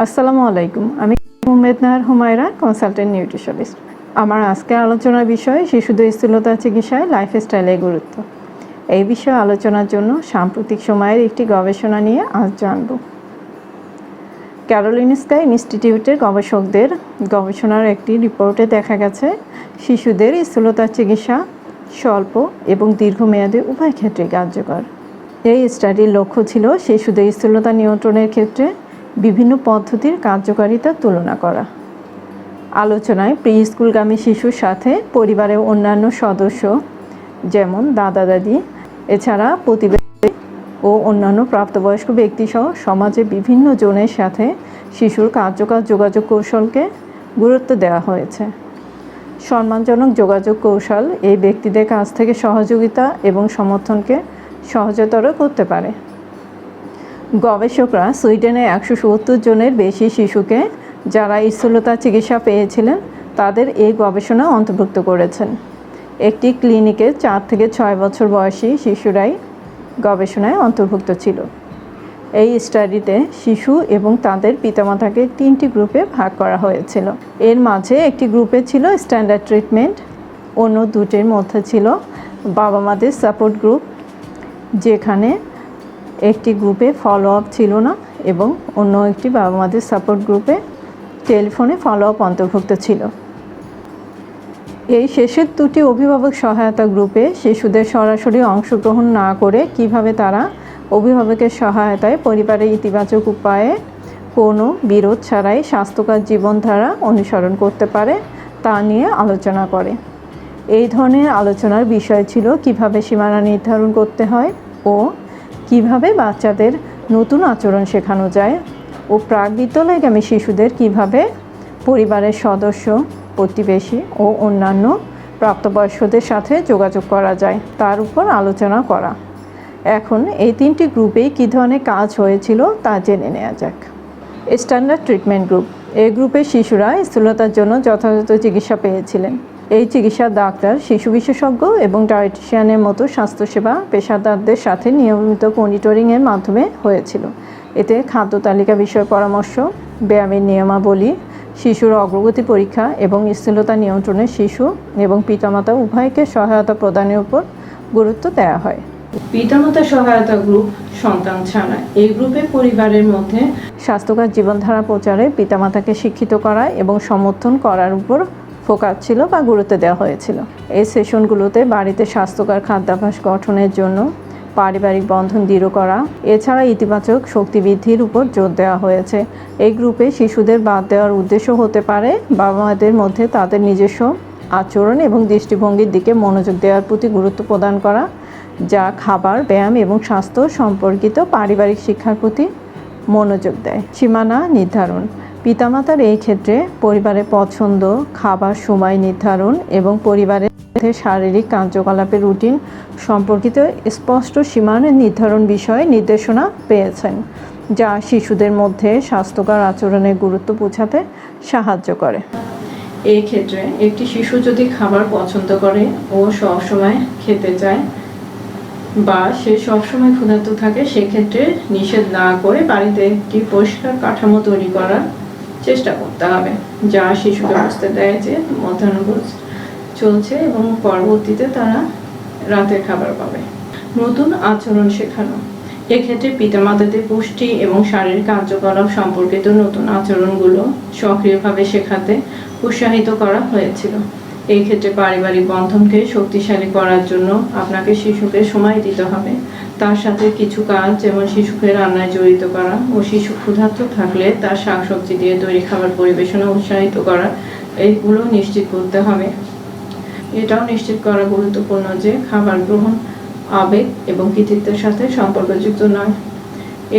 আসসালামু আলাইকুম। আমি মুহম্মদ নাহার হুমায়রা কনসালটেন্ট নিউট্রিশনিস্ট আমার আজকের আলোচনার বিষয়, শিশুদের স্থূলতা চিকিৎসায় লাইফস্টাইলের গুরুত্ব। এই বিষয়ে আলোচনার জন্য সাম্প্রতিক সময়ের একটি গবেষণা নিয়ে আজ জানব। ক্যারোলিনস্কা ইনস্টিটিউটের গবেষকদের গবেষণার একটি রিপোর্টে দেখা গেছে, শিশুদের স্থূলতার চিকিৎসা স্বল্প এবং দীর্ঘমেয়াদে উভয় ক্ষেত্রে কার্যকর। এই স্টাডির লক্ষ্য ছিল শিশুদের স্থূলতা নিয়ন্ত্রণের ক্ষেত্রে বিভিন্ন পদ্ধতির কার্যকারিতা তুলনা করা। আলোচনায় প্রি স্কুলগামী শিশুর সাথে পরিবারের অন্যান্য সদস্য যেমন দাদা, দাদি, এছাড়া প্রতিবেশী ও অন্যান্য প্রাপ্তবয়স্ক ব্যক্তিসহ সমাজে বিভিন্ন জনের সাথে শিশুর কার্যকর যোগাযোগ কৌশলকে গুরুত্ব দেওয়া হয়েছে। সম্মানজনক যোগাযোগ কৌশল এই ব্যক্তিদের কাছ থেকে সহযোগিতা এবং সমর্থনকে সহজতর করতে পারে। গবেষকরা সুইডেনে একশো সত্তর জনের বেশি শিশুকে যারা স্থূলতা চিকিৎসা পেয়েছিলেন, তাদের এই গবেষণা অন্তর্ভুক্ত করেছেন। একটি ক্লিনিকে চার থেকে ছয় বছর বয়সী শিশুরাই গবেষণায় অন্তর্ভুক্ত ছিল। এই স্টাডিতে শিশু এবং তাদের পিতামাতাকে তিনটি গ্রুপে ভাগ করা হয়েছিল। এর মাঝে একটি গ্রুপে ছিল স্ট্যান্ডার্ড ট্রিটমেন্ট, অন্য দুটির মধ্যে ছিল বাবা মাদের সাপোর্ট গ্রুপ, যেখানে একটি গ্রুপে ফলো আপ ছিল না এবং অন্য একটি বাবা মাদের সাপোর্ট গ্রুপে টেলিফোনে ফলো আপ অন্তর্ভুক্ত ছিল। এই শেষের দুটি অভিভাবক সহায়তা গ্রুপে শিশুদের সরাসরি অংশগ্রহণ না করে কীভাবে তারা অভিভাবকের সহায়তায় পরিবারের ইতিবাচক উপায়ে কোনো বিরোধ ছাড়াই স্বাস্থ্যকর জীবনধারা অনুসরণ করতে পারে, তা নিয়ে আলোচনা করে। এই ধরনের আলোচনার বিষয় ছিল কীভাবে সীমানা নির্ধারণ করতে হয় ও কীভাবে বাচ্চাদের নতুন আচরণ শেখানো যায় ও প্রাক বিদ্যালয়গামী শিশুদের কীভাবে পরিবারের সদস্য, প্রতিবেশী ও অন্যান্য প্রাপ্তবয়স্কদের সাথে যোগাযোগ করা যায়, তার উপর আলোচনা করা। এখন এই তিনটি গ্রুপেই কী ধরনের কাজ হয়েছিল তা জেনে নেওয়া যাক। Standard treatment group. এই গ্রুপের শিশুরা স্থূলতার জন্য যথাযথ চিকিৎসা পেয়েছিলেন। এই চিকিৎসা ডাক্তার শিশু বিশেষজ্ঞ এবং ডায়েটিশিয়ানের মতো স্বাস্থ্যসেবা পেশাদারদের সাথে নিয়মিত মনিটরিংয়ের মাধ্যমে হয়েছিল। এতে খাদ্য তালিকা বিষয়ে পরামর্শ ব্যায়ামের নিয়মাবলী শিশুর অগ্রগতি পরীক্ষা এবং স্থূলতা নিয়ন্ত্রণে শিশু এবং পিতামাতা উভয়কে সহায়তা প্রদানের উপর গুরুত্ব দেওয়া হয়। পিতামাতা সহায়তা গ্রুপ সন্তান ছাড়া এই গ্রুপে পরিবারের মধ্যে স্বাস্থ্যকর জীবনধারা প্রচারে পিতামাতাকে শিক্ষিত করা এবং সমর্থন করার উপর ফোকাস ছিল বা গুরুত্ব দেওয়া হয়েছিল। এই সেশনগুলোতে বাড়িতে স্বাস্থ্যকর খাদ্যাভ্যাস গঠনের জন্য পারিবারিক বন্ধন দৃঢ় করা, এছাড়া ইতিবাচক শক্তি বৃদ্ধির উপর জোর দেওয়া হয়েছে। এই গ্রুপে শিশুদের বাদ দেওয়ার উদ্দেশ্য হতে পারে বাবা মাদের মধ্যে তাদের নিজস্ব আচরণ এবং দৃষ্টিভঙ্গির দিকে মনোযোগ দেওয়ার প্রতি গুরুত্ব প্রদান করা, যা খাবার, ব্যায়াম এবং স্বাস্থ্য সম্পর্কিত পারিবারিক শিক্ষার প্রতি মনোযোগ দেয়। সীমানা নির্ধারণ। পিতামাতার এই ক্ষেত্রে পরিবারের পছন্দ, খাবার, সময় নির্ধারণ এবং পরিবারের মধ্যে শারীরিক কার্যকলাপের রুটিন সম্পর্কিত স্পষ্ট সীমানা নির্ধারণ বিষয়ে নির্দেশনা পেয়েছেন, যা শিশুদের মধ্যে স্বাস্থ্যকর আচরণের গুরুত্ব বোঝাতে সাহায্য করে। এই ক্ষেত্রে একটি শিশু যদি খাবার পছন্দ করে ও সবসময় খেতে চায় বা সে সবসময় ক্ষুধার্ত থাকে, সেক্ষেত্রে নিষেধ না করে বাড়িতে একটি পরিষ্কার কাঠামো তৈরি করার চেষ্টা করতে হবে। যা শিশুকে বুঝতে দেয় যে মধ্যাহ্নভোজ চলছে এবং পরবর্তীতে তারা রাতের খাবার পাবে। নতুন আচরণ শেখানো। এক্ষেত্রে পিতামাতাদের পুষ্টি এবং শারীরিক কার্যকলাপ সম্পর্কিত নতুন আচরণগুলো সক্রিয়ভাবে শেখাতে উৎসাহিত করা হয়েছিল। এই ক্ষেত্রে পারিবারিক বন্ধনকে শক্তিশালী করার জন্য আপনাকে শিশুকে সময় দিতে হবে। তার সাথে কিছু কাজ, যেমন শিশুকে রান্নায় জড়িত করা ও শিশু ক্ষুধার্ত থাকলে তার শাকসবজি দিয়ে তৈরি খাবার পরিবেশনে উৎসাহিত করা এইগুলো নিশ্চিত করতে হবে। এটাও নিশ্চিত করা গুরুত্বপূর্ণ যে খাবার গ্রহণ আবেগ এবং কৃতিত্বের সাথে সম্পর্কযুক্ত নয়।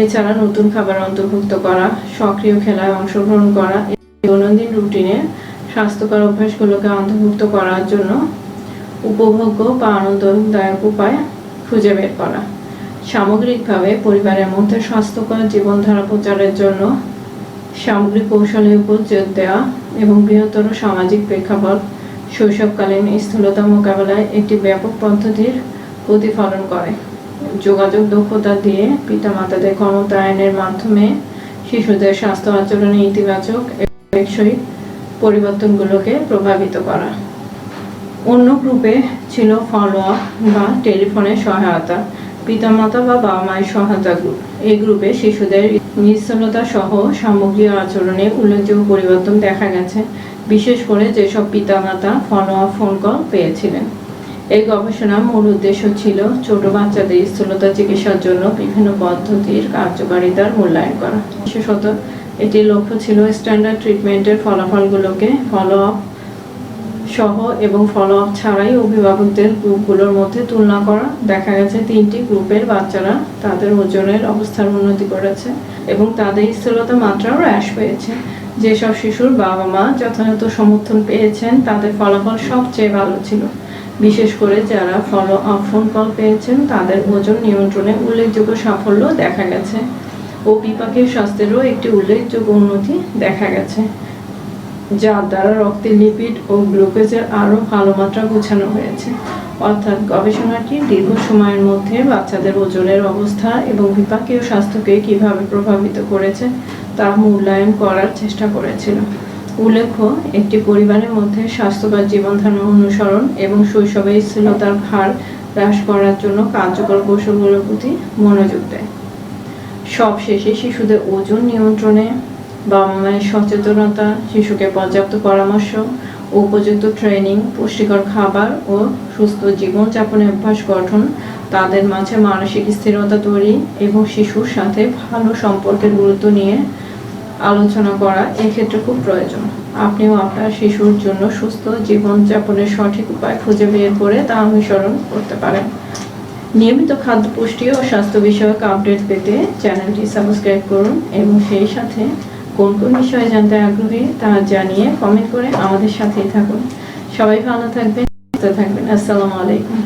এছাড়া নতুন খাবার অন্তর্ভুক্ত করা, সক্রিয় খেলায় অংশগ্রহণ করা, দৈনন্দিন রুটিনে স্বাস্থ্যকর অভ্যাসগুলোকে অন্তর্ভুক্ত করার জন্য উপভোগ্য বা আনন্দদায়ক উপায় খুঁজে বের করা। সামগ্রিকভাবে পরিবারের মধ্যে স্বাস্থ্যকর জীবনধারা প্রচারের জন্য সামগ্রিক কৌশলের উপর জোর দেওয়া এবং বৃহত্তর সামাজিক প্রেক্ষাপট, শৈশবকালীন স্থূলতা মোকাবেলায় একটি ব্যাপক পদ্ধতির প্রতিফলন করে। যোগাযোগ দক্ষতা দিয়ে পিতামাতাদের ক্ষমতায়নের মাধ্যমে শিশুদের স্বাস্থ্য আচরণে ইতিবাচক টেকসই পরিবর্তনগুলোকে প্রভাবিত করা। অন্য গ্রুপে ছিল ফলো আপ বা টেলিফোনের সহায়তা, পিতামাতা বা বাবা মায়ের সহায়তা গ্রুপ। এই গ্রুপে শিশুদের নিশ্চলতা সহ সামগ্রিক আচরণে উল্লেখযোগ্য পরিবর্তন দেখা গেছে। বিশেষ করে যেসব পিতামাতা ফলো আপ ফোন কল পেয়েছিলেন। এই গবেষণার মূল উদ্দেশ্য ছিল ছোট বাচ্চাদের স্থূলতা চিকিৎসার জন্য বিভিন্ন পদ্ধতির কার্যকারিতার মূল্যায়ন করা। বিশেষত এটির লক্ষ্য ছিল স্ট্যান্ডার্ড ট্রিটমেন্টের ফলাফলগুলোকে ফলো আপ সহ এবং ফলো আপ ছাড়াই অভিভাবকদের গ্রুপগুলোর মধ্যে তুলনা করা। দেখা গেছে তিনটি গ্রুপের বাচ্চারা তাদের ওজনের অবস্থার উন্নতি করেছে এবং তাদের স্থূলতা মাত্রাও হ্রাস পেয়েছে। যেসব শিশুর বাবা মা যথাযথ সমর্থন পেয়েছেন, তাদের ফলাফল সবচেয়ে ভালো ছিল। বিশেষ করে যারা ফলো আপ ফোন কল পেয়েছেন, তাদের ওজন নিয়ন্ত্রণে উল্লেখযোগ্য সাফল্য দেখা গেছে। ও বিপাকের স্বাস্থ্যেরও একটি উল্লেখযোগ্য উন্নতি দেখা গেছে, যার দ্বারা রক্তের লিপিড ও গ্লুকোজের আরও ভালো মাত্রা গোছানো হয়েছে। অর্থাৎ গবেষণাটি দীর্ঘ সময়ের মধ্যে বাচ্চাদের ওজনের অবস্থা এবং বিপাকীয় স্বাস্থ্যকে কীভাবে প্রভাবিত করেছে তা মূল্যায়ন করার চেষ্টা করেছিল। উল্লেখ্য, একটি পরিবারের মধ্যে স্বাস্থ্যকর জীবনধারণ অনুসরণ এবং শৈশবে স্থূলতার হার হ্রাস করার জন্য কার্যকর কৌশলগুলোর প্রতি মনোযোগ দেয়। সবশেষে শিশুদের ওজন নিয়ন্ত্রণে বাবা মায়ের সচেতনতা, শিশুকে পর্যাপ্ত পরামর্শ উপযুক্ত ট্রেনিং পুষ্টিকর খাবার ও সুস্থ জীবনযাপনের অভ্যাস গঠন তাদের মাঝে মানসিক স্থিরতা তৈরি এবং শিশুর সাথে ভালো সম্পর্কের গুরুত্ব নিয়ে আলোচনা করা এক্ষেত্রে খুব প্রয়োজন। আপনিও আপনার শিশুর জন্য সুস্থ জীবনযাপনের সঠিক উপায় খুঁজে বের করে তা অনুসরণ করতে পারেন। নিয়মিত খাদ্য পুষ্টি ও স্বাস্থ্য বিষয়ক আপডেট পেতে চ্যানেলটি সাবস্ক্রাইব করুন এবং সেই সাথে কোন কোন বিষয়ে জানতে আগ্রহী তা জানিয়ে কমেন্ট করে আমাদের সাথেই থাকুন। সবাই ভালো থাকবেন, সুস্থ থাকবেন। আসসালামু আলাইকুম।